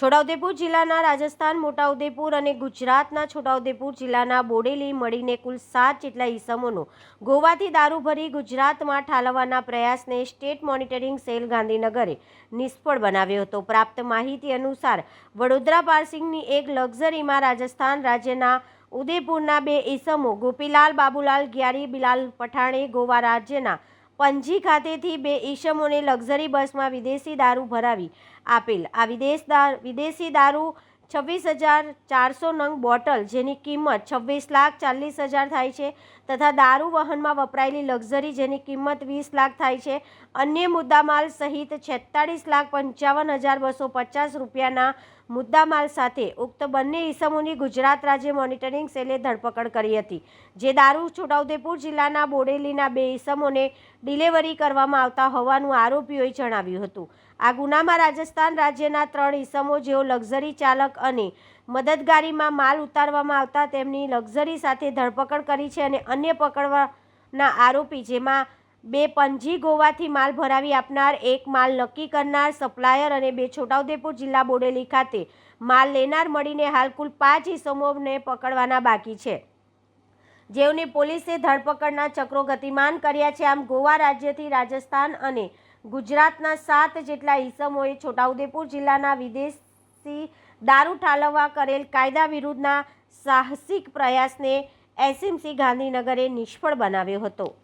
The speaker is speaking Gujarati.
છોટાઉદેપુર જિલ્લાના રાજસ્થાન, મોટાઉદેપુર અને ગુજરાતના છોટાઉદેપુર જિલ્લાના બોડેલી મળીને કુલ સાત જેટલા ઈસમોનો ગોવાથી દારૂ ભરી ગુજરાતમાં ઠાલવવાના પ્રયાસને સ્ટેટ મોનિટરિંગ સેલ ગાંધીનગરે નિષ્ફળ બનાવ્યો હતો. પ્રાપ્ત માહિતી અનુસાર, વડોદરા પાર્સિંગની એક લક્ઝરીમાં રાજસ્થાન રાજ્યના ઉદેપુરના બે ઈસમો ગોપીલાલ બાબુલાલ ગ્યારી, બિલાલ પઠાણે ગોવા રાજ્યના પંજી ખાતેથી બે ઈસમોને લક્ઝરી બસમાં વિદેશી દારૂ ભરાવી આપેલ. આ વિદેશ વિદેશી દારૂ છવ્વીસ હજાર ચારસો નંગ બોટલ, જેની કિંમત છવ્વીસ લાખ ચાલીસ હજાર થાય છે, તથા દારૂ વહનમાં વપરાયેલી લક્ઝરી, જેની કિંમત વીસ લાખ થાય છે. અન્ય મુદ્દામાલ સહિત છેતાળીસ લાખ પંચાવન હજાર બસો પચાસ રૂપિયાના મુદ્દામાલ સાથે ઉક્ત બંને ઈસમોની ગુજરાત રાજ્ય મોનિટરિંગ સેલે ધરપકડ કરી હતી. જે દારૂ છોટાઉદેપુર જિલ્લાના બોડેલીના બે ઈસમોને ડિલિવરી કરવામાં આવતા હોવાનું આરોપીઓએ જણાવ્યું હતું. આ ગુનામાં રાજસ્થાન રાજ્યના ત્રણ ઈસમો જેઓ લક્ઝરી ચાલક અને મદદગારીમાં માલ ઉતારવામાં આવતા તેમની લક્ઝરી સાથે ધરપકડ કરી છે અને અન્ય પકડવાના આરોપી જેમાં બે પંજી ગોવાથી માલ ભરાવી આપનાર, એક માલ નક્કી કરનાર સપ્લાયર અને બે છોટાઉદેપુર જિલ્લા બોડેલી ખાતે માલ લેનાર મળીને હાલ કુલ પાંચ ઇસમોને પકડવાના બાકી છે. જેઓની પોલીસે ધરપકડના ચક્રો ગતિમાન કર્યા છે. આમ ગોવા રાજ્યથી રાજસ્થાન અને ગુજરાતના સાત જેટલા ઇસમોએ છોટાઉદેપુર જિલ્લાના વિદેશી દારૂ ઠાલવવા કરેલ કાયદા વિરુદ્ધના સાહસિક પ્રયાસને એસએમસી ગાંધીનગરે નિષ્ફળ બનાવ્યો હતો.